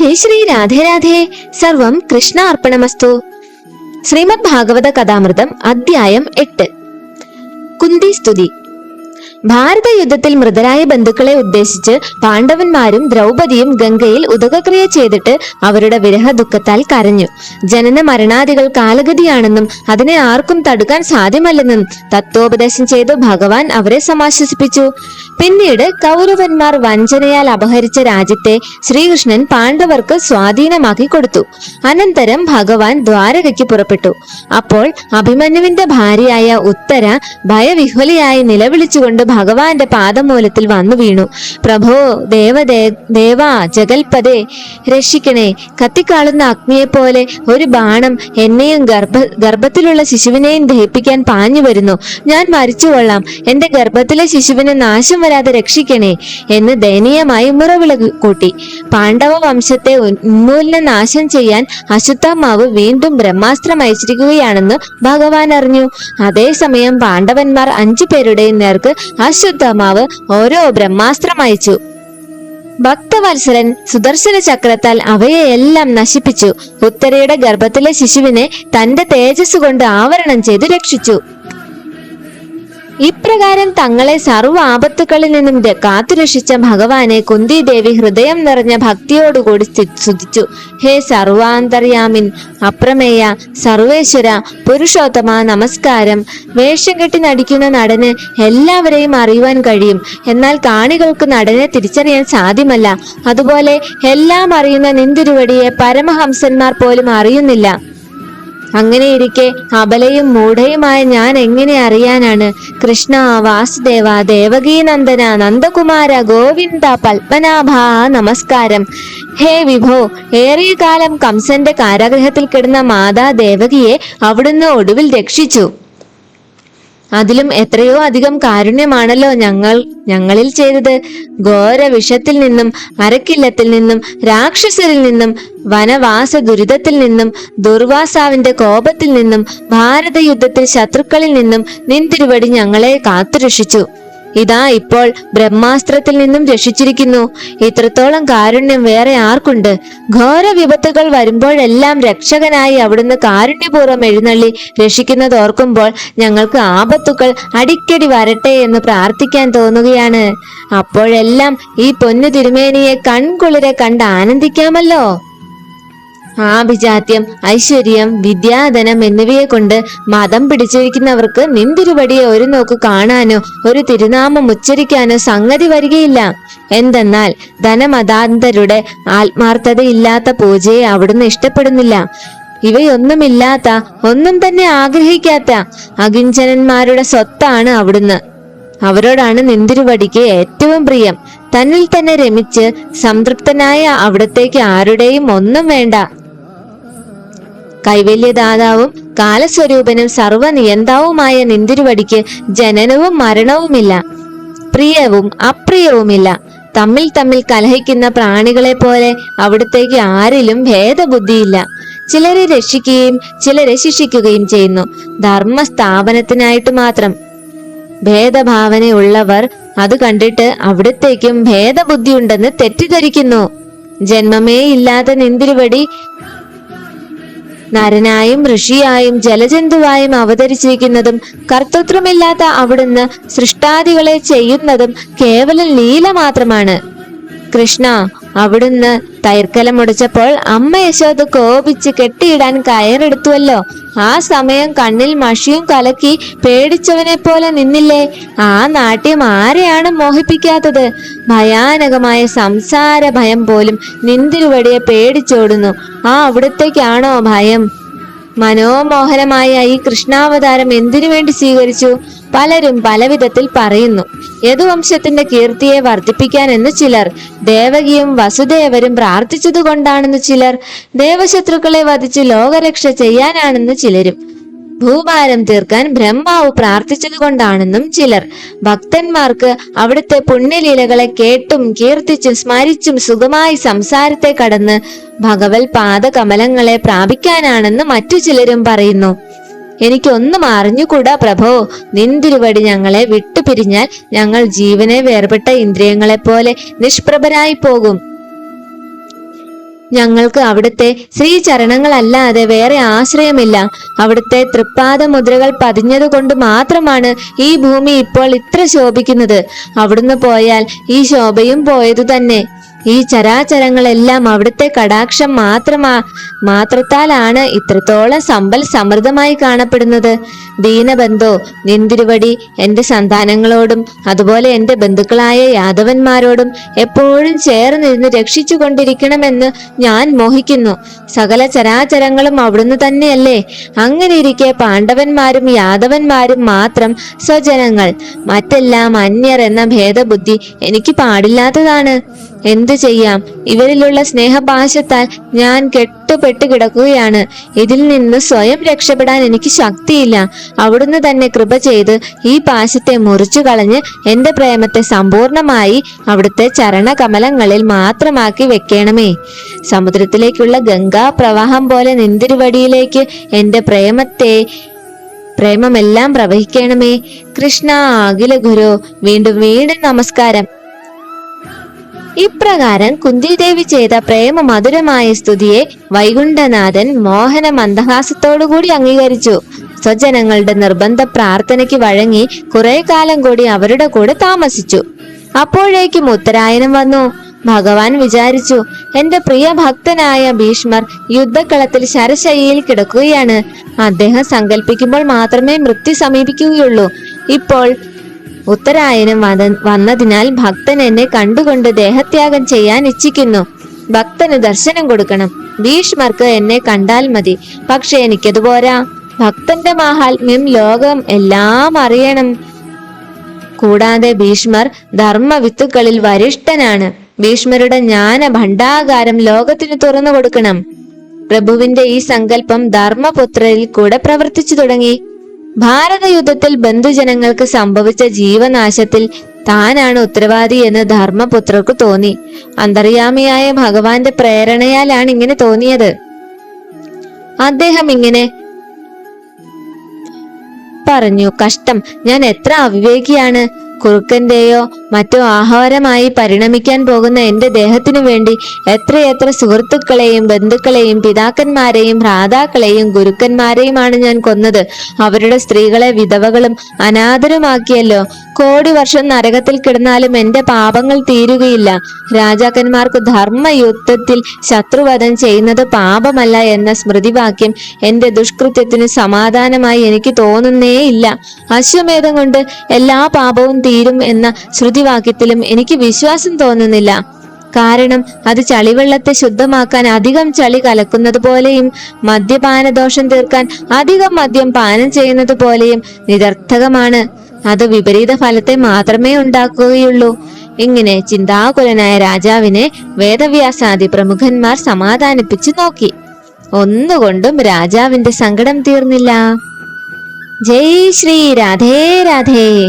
ഹേ ശ്രീ രാധേ രാധേ. സർവം കൃഷ്ണ അർപ്പണമസ്തു. ശ്രീമദ് ഭാഗവത കഥാമൃതം അധ്യായം എട്ട്. കുന്തി സ്തുതി. ഭാരത യുദ്ധത്തിൽ മൃതരായ ബന്ധുക്കളെ ഉദ്ദേശിച്ച് പാണ്ഡവന്മാരും ദ്രൗപദിയും ഗംഗയിൽ ഉദകക്രിയ ചെയ്തിട്ട് അവരുടെ വിരഹ ദുഃഖത്താൽ കരഞ്ഞു. ജനന മരണാദികൾ കാലഗതിയാണെന്നും അതിനെ ആർക്കും തടുക്കാൻ സാധ്യമല്ലെന്നും തത്വോപദേശം ചെയ്ത് ഭഗവാൻ അവരെ സമാശ്വസിപ്പിച്ചു. പിന്നീട് കൗരവന്മാർ വഞ്ചനയാൽ അപഹരിച്ച രാജ്യത്തെ ശ്രീകൃഷ്ണൻ പാണ്ഡവർക്ക് സ്വാധീനമാക്കി കൊടുത്തു. അനന്തരം ഭഗവാൻ ദ്വാരകയ്ക്ക് പുറപ്പെട്ടു. അപ്പോൾ അഭിമന്യുവിന്റെ ഭാര്യയായ ഉത്തര ഭയവിഹ്വലയായി നിലവിളിച്ചുകൊണ്ട് ഭഗവാന്റെ പാദമൂലത്തിൽ വന്നു വീണു. പ്രഭോ ദേവദേ ദേവാ ജഗൽപദേ രക്ഷിക്കണേ. കത്തിക്കാളുന്ന അഗ്നിയെ പോലെ ഒരു ബാണം എന്നെയും ഗർഭ ഗർഭത്തിലുള്ള ശിശുവിനെയും ദഹിപ്പിക്കാൻ പാഞ്ഞു വരുന്നു. ഞാൻ മരിച്ചുകൊള്ളാം എന്റെ ഗർഭത്തിലെ ശിശുവിനെ നാശം വരാതെ രക്ഷിക്കണേ എന്ന് ദയനീയമായി മുറവിള കൂട്ടി. പാണ്ഡവ വംശത്തെ ഉന്മൂലന നാശം ചെയ്യാൻ അശ്വത്ഥമാവ് വീണ്ടും ബ്രഹ്മാസ്ത്രം അയച്ചിരിക്കുകയാണെന്ന് ഭഗവാൻ അറിഞ്ഞു. അതേസമയം പാണ്ഡവന്മാർ അഞ്ചു പേരുടെയും നേർക്ക് അശ്വത്ഥാമാവ് ഓരോ ബ്രഹ്മാസ്ത്രമയച്ചു ഭക്തവത്സരൻ സുദർശന ചക്രത്താൽ അവയെയെല്ലാം നശിപ്പിച്ചു. ഉത്തരയുടെ ഗർഭത്തിലെ ശിശുവിനെ തന്റെ തേജസ് കൊണ്ട് ആവരണം ചെയ്തു രക്ഷിച്ചു. ഇപ്രകാരം തങ്ങളെ സർവ ആപത്തുക്കളിൽ നിന്നും കാത്തുരക്ഷിച്ച ഭഗവാനെ കുന്തി ദേവി ഹൃദയം നിറഞ്ഞ ഭക്തിയോടുകൂടി സ്തി- സ്തുതിച്ചു. ഹേ സർവാന്തര്യാമിൻ അപ്രമേയ സർവേശ്വര പുരുഷോത്തമ നമസ്കാരം. വേഷം കെട്ടി നടിക്കുന്ന നടന് എല്ലാവരെയും അറിയുവാൻ കഴിയും. എന്നാൽ കാണികൾക്ക് നടനെ തിരിച്ചറിയാൻ സാധ്യമല്ല. അതുപോലെ എല്ലാം അറിയുന്ന നിന്തിരുവടിയെ പരമഹംസന്മാർ പോലും അറിയുന്നില്ല. അങ്ങനെയിരിക്കെ അബലയും മൂഢയുമായ ഞാൻ എങ്ങനെ അറിയാനാണ്? കൃഷ്ണ വാസുദേവ ദേവകീനന്ദന നന്ദകുമാര ഗോവിന്ദ പത്മനാഭ നമസ്കാരം. ഹേ വിഭോ ഏറിയ കാലം കംസന്റെ കാരാഗ്രഹത്തിൽ കിടന്ന മാതാ ദേവകിയെ അവിടുന്ന് ഒടുവിൽ രക്ഷിച്ചു. അതിലും എത്രയോ അധികം കാരുണ്യമാണല്ലോ ഞങ്ങൾ ഞങ്ങളിൽ ചെയ്തത്. ഘോര വിഷത്തിൽ നിന്നും അരക്കില്ലത്തിൽ നിന്നും രാക്ഷസരിൽ നിന്നും വനവാസ ദുരിതത്തിൽ നിന്നും ദുർവാസാവിന്റെ കോപത്തിൽ നിന്നും ഭാരത യുദ്ധത്തിൽ ശത്രുക്കളിൽ നിന്നും നിൻ നിന്തിരുവടി ഞങ്ങളെ കാത്തുരക്ഷിച്ചു. ഇതാ ഇപ്പോൾ ബ്രഹ്മാസ്ത്രത്തിൽ നിന്നും രക്ഷിച്ചിരിക്കുന്നു. ഇത്രത്തോളം കാരുണ്യം വേറെ ആർക്കുണ്ട്? ഘോര വിപത്തുകൾ വരുമ്പോഴെല്ലാം രക്ഷകനായി അവിടുന്ന് കാരുണ്യപൂർവം എഴുന്നള്ളി രക്ഷിക്കുന്നത് ഓർക്കുമ്പോൾ ഞങ്ങൾക്ക് ആപത്തുക്കൾ അടിക്കടി വരട്ടെ എന്ന് പ്രാർത്ഥിക്കാൻ തോന്നുകയാണ്. അപ്പോഴെല്ലാം ഈ പൊന്നു തിരുമേനിയെ കൺകുളിരെ കണ്ട് ആനന്ദിക്കാമല്ലോ. ആഭിജാത്യം ഐശ്വര്യം വിദ്യാധനം എന്നിവയെ കൊണ്ട് മതം പിടിച്ചിരിക്കുന്നവർക്ക് നിന്തിരുവടിയെ ഒരു നോക്ക് കാണാനോ ഒരു തിരുനാമം ഉച്ചരിക്കാനോ സംഗതി വരികയില്ല. എന്തെന്നാൽ ധനമതാന്തരുടെ ആത്മാർത്ഥതയില്ലാത്ത പൂജയെ അവിടുന്ന് ഇഷ്ടപ്പെടുന്നില്ല. ഇവയൊന്നുമില്ലാത്ത ഒന്നും തന്നെ ആഗ്രഹിക്കാത്ത അകിഞ്ചനന്മാരുടെ സ്വത്താണ് അവിടുന്ന്. അവരോടാണ് നിന്തിരുവടിക്ക് ഏറ്റവും പ്രിയം. തന്നിൽ തന്നെ രമിച്ച് സംതൃപ്തനായ അവിടത്തേക്ക് ആരുടെയും ഒന്നും വേണ്ട. കൈവല്യദാതാവും കാലസ്വരൂപനും സർവനിയന്താവുമായ നിന്തിരുവടിക്ക് ജനനവും മരണവുമില്ല. പ്രിയവും അപ്രിയവുമില്ല. തമ്മിൽ തമ്മിൽ കലഹിക്കുന്ന പ്രാണികളെ പോലെ അവിടത്തേക്ക് ആരിലും ഭേദബുദ്ധിയില്ല. ചിലരെ രക്ഷിക്കുകയും ചിലരെ ശിക്ഷിക്കുകയും ചെയ്യുന്നു. ധർമ്മ സ്ഥാപനത്തിനായിട്ട് മാത്രം. ഭേദഭാവനയുള്ളവർ അത് കണ്ടിട്ട് അവിടത്തേക്കും ഭേദബുദ്ധിയുണ്ടെന്ന് തെറ്റിദ്ധരിക്കുന്നു. ജന്മമേ ഇല്ലാത്ത നിന്തിരുവടി നരനായും ഋഷിയായും ജലജന്തുവായും അവതരിച്ചിരിക്കുന്നതും കർത്തൃത്വമില്ലാത്ത അവിടുന്ന് സൃഷ്ടാദികളെ ചെയ്യുന്നതും കേവലം ലീല മാത്രമാണ്. കൃഷ്ണ അവിടുന്ന് തൈർക്കലം മുടിച്ചപ്പോൾ അമ്മ യശോദ് കോപിച്ച് കെട്ടിയിടാൻ കയറെടുത്തുവല്ലോ. ആ സമയം കണ്ണിൽ മഷിയും കലക്കി പേടിച്ചവനെ പോലെ നിന്നില്ലേ? ആ നാട്യം ആരെയാണ് മോഹിപ്പിക്കാത്തത്? ഭയാനകമായ സംസാര ഭയം പോലും നിന്തിരുവടിയെ പേടിച്ചോടുന്നു. ആ അവിടത്തേക്കാണോ ഭയം? മനോമോഹനമായ ഈ കൃഷ്ണാവതാരം എന്തിനു വേണ്ടി സ്വീകരിച്ചു? പലരും പലവിധത്തിൽ പറയുന്നു. യദുവംശത്തിന്റെ കീർത്തിയെ വർദ്ധിപ്പിക്കാനെന്ന് ചിലർ ദേവകിയും വസുദേവരും പ്രാർത്ഥിച്ചതുകൊണ്ടാണെന്ന് ചിലർ ദേവശത്രുക്കളെ വധിച്ച് ലോകരക്ഷ ചെയ്യാനാണെന്ന് ചിലരും. ഭൂഭാരം തീർക്കാൻ ബ്രഹ്മാവ് പ്രാർത്ഥിച്ചതുകൊണ്ടാണെന്നും ചിലർ. ഭക്തന്മാർക്ക് അവിടുത്തെ പുണ്യലീലകളെ കേട്ടും കീർത്തിച്ചും സ്മരിച്ചും സുഖമായി സംസാരത്തെ കടന്ന് ഭഗവത് പാദകമലങ്ങളെ പ്രാപിക്കാനാണെന്ന് മറ്റു ചിലരും പറയുന്നു. എനിക്കൊന്നും അറിഞ്ഞുകൂടാ പ്രഭോ. നിന്തിരുവടി ഞങ്ങളെ വിട്ടുപിരിഞ്ഞാൽ ഞങ്ങൾ ജീവനെ വേർപെട്ട ഇന്ദ്രിയങ്ങളെ പോലെ നിഷ്പ്രഭരായി പോകും. ഞങ്ങൾക്ക് അവിടുത്തെ ശ്രീചരണങ്ങളല്ലാതെ വേറെ ആശ്രയമില്ല. അവിടുത്തെ തൃപ്പാദ മുദ്രകൾ പതിഞ്ഞതുകൊണ്ട് മാത്രമാണ് ഈ ഭൂമി ഇപ്പോൾ ഇത്ര ശോഭിക്കുന്നത്. അവിടുന്ന് പോയാൽ ഈ ശോഭയും പോയതു തന്നെ ഈ ചരാചരങ്ങളെല്ലാം അവിടുത്തെ കടാക്ഷം മാത്രമാ മാത്രത്താലാണ് ഇത്രത്തോളം സമ്പൽ സമൃദ്ധമായി കാണപ്പെടുന്നത്. ദീനബന്ധോ നിന്തിരുവടി എന്റെ സന്താനങ്ങളോടും അതുപോലെ എന്റെ ബന്ധുക്കളായ യാദവന്മാരോടും എപ്പോഴും ചേർന്നിരുന്ന് രക്ഷിച്ചു കൊണ്ടിരിക്കണമെന്ന് ഞാൻ മോഹിക്കുന്നു. സകല ചരാചരങ്ങളും അവിടുന്ന് തന്നെയല്ലേ. അങ്ങനെ ഇരിക്കെ പാണ്ഡവന്മാരും യാദവന്മാരും മാത്രം സ്വജനങ്ങൾ. മറ്റെല്ലാം അന്യർ എന്ന ഭേദബുദ്ധി എനിക്ക് പാടില്ലാത്തതാണ്. എന്തു ചെയ്യാം? ഇവരിലുള്ള സ്നേഹപാശത്താൽ ഞാൻ കെട്ടുപെട്ട് കിടക്കുകയാണ്. ഇതിൽ നിന്ന് സ്വയം രക്ഷപ്പെടാൻ എനിക്ക് ശക്തിയില്ല. അവിടുന്ന് തന്നെ കൃപ ചെയ്ത് ഈ പാശത്തെ മുറിച്ചു കളഞ്ഞ് എന്റെ പ്രേമത്തെ സമ്പൂർണമായി അവിടുത്തെ ചരണകമലങ്ങളിൽ മാത്രമാക്കി വെക്കണമേ. സമുദ്രത്തിലേക്കുള്ള ഗംഗാ പ്രവാഹം പോലെ നിന്തിരുവടിയിലേക്ക് എന്റെ പ്രേമത്തെ പ്രേമമെല്ലാം പ്രവഹിക്കണമേ. കൃഷ്ണ അഖില ഗുരു വീണ്ടും വീണ്ടും നമസ്കാരം. ഇപ്രകാരം കുന്തിദേവി ചെയ്ത പ്രേമ മധുരമായ സ്തുതിയെ വൈകുണ്ഠനാഥൻ മോഹന മന്ദഹാസത്തോടുകൂടി അംഗീകരിച്ചു. സ്വജനങ്ങളുടെ നിർബന്ധ പ്രാർത്ഥനയ്ക്ക് വഴങ്ങി കുറെ കാലം കൂടി അവരുടെ കൂടെ താമസിച്ചു. അപ്പോഴേക്കും ഉത്തരായനം വന്നു. ഭഗവാൻ വിചാരിച്ചു എന്റെ പ്രിയ ഭക്തനായ ഭീഷ്മർ യുദ്ധക്കളത്തിൽ ശരശയ്യയിൽ കിടക്കുകയാണ്. അദ്ദേഹം സങ്കല്പിക്കുമ്പോൾ മാത്രമേ മൃത്യു സമീപിക്കുകയുള്ളൂ. ഇപ്പോൾ ഉത്തരായനം വന്ന- വന്നതിനാൽ ഭക്തൻ എന്നെ കണ്ടുകൊണ്ട് ദേഹത്യാഗം ചെയ്യാൻ ഇച്ഛിക്കുന്നു. ഭക്തന് ദർശനം കൊടുക്കണം. ഭീഷ്മർക്ക് എന്നെ കണ്ടാൽ മതി. പക്ഷെ എനിക്കത് പോരാ. ഭക്തന്റെ മാഹാത്മ്യം ലോകം എല്ലാം അറിയണം. കൂടാതെ ഭീഷ്മർ ധർമ്മവിത്തുക്കളിൽ വരിഷ്ഠനാണ്. ഭീഷ്മരുടെ ജ്ഞാന ഭണ്ഡാകാരം ലോകത്തിന് തുറന്നു കൊടുക്കണം. പ്രഭുവിന്റെ ഈ സങ്കല്പം ധർമ്മപുത്രരിൽ കൂടെ പ്രവർത്തിച്ചു തുടങ്ങി. ഭാരത യുദ്ധത്തിൽ ബന്ധുജനങ്ങൾക്ക് സംഭവിച്ച ജീവനാശത്തിൽ താനാണ് ഉത്തരവാദി എന്ന് ധർമ്മപുത്രർക്ക് തോന്നി. അന്തർയാമിയായ ഭഗവാന്റെ പ്രേരണയാലാണ് ഇങ്ങനെ തോന്നിയത്. അദ്ദേഹം ഇങ്ങനെ പറഞ്ഞു കഷ്ടം ഞാൻ എത്ര അവിവേകിയാണ്? കുറുക്കന്റെയോ മറ്റോ ആഹാരമായി പരിണമിക്കാൻ പോകുന്ന എന്റെ ദേഹത്തിനു വേണ്ടി എത്രയെത്ര സുഹൃത്തുക്കളെയും ബന്ധുക്കളെയും പിതാക്കന്മാരെയും ഭ്രാതാക്കളെയും ഗുരുക്കന്മാരെയുമാണ് ഞാൻ കൊന്നത്. അവരുടെ സ്ത്രീകളെ വിധവകളും അനാഥരുമാക്കിയല്ലോ. കോടി വർഷം നരകത്തിൽ കിടന്നാലും എന്റെ പാപങ്ങൾ തീരുകയില്ല. രാജാക്കന്മാർക്ക് ധർമ്മയുദ്ധത്തിൽ ശത്രുവധം ചെയ്യുന്നത് പാപമല്ല എന്ന സ്മൃതിവാക്യം എന്റെ ദുഷ്കൃത്യത്തിന് സമാധാനമായി എനിക്ക് തോന്നുന്നേ ഇല്ല അശ്വമേധം കൊണ്ട് എല്ലാ പാപവും തീരും എന്ന ശ്രുതിവാക്യത്തിലും എനിക്ക് വിശ്വാസം തോന്നുന്നില്ല. കാരണം അത് ചളിവെള്ളത്തെ ശുദ്ധമാക്കാൻ അധികം ചളി കലക്കുന്നത് പോലെയും മദ്യപാനദോഷം തീർക്കാൻ അധികം മദ്യം പാനം ചെയ്യുന്നത് പോലെയും നിരർത്ഥകമാണ്. അത് വിപരീത ഫലത്തെ മാത്രമേ ഉണ്ടാക്കുകയുള്ളൂ. ഇങ്ങനെ ചിന്താകുലനായ രാജാവിനെ വേദവ്യാസാദി പ്രമുഖന്മാർ സമാധാനിപ്പിച്ചു നോക്കി. ഒന്നുകൊണ്ടും രാജാവിന്റെ സങ്കടം തീർന്നില്ല. ജയ് ശ്രീ രാധേ രാധേ.